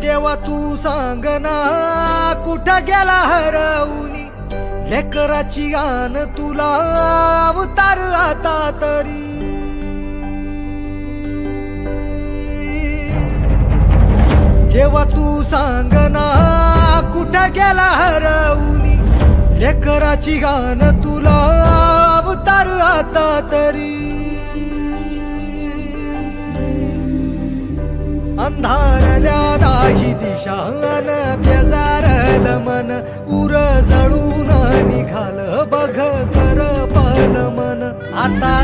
देवा तू सांग ना कुठं गेला हरवूनी? लेकराची आन तुला अवतार आता तरी. जेव्हा तू सांग ना कुठं गेला हरवूनी? लेकराची गाण तुला अवतार आता तरी. अंधारल्या शान बेजार दमन उर जळून निघाल बघ कर पाल मन. आता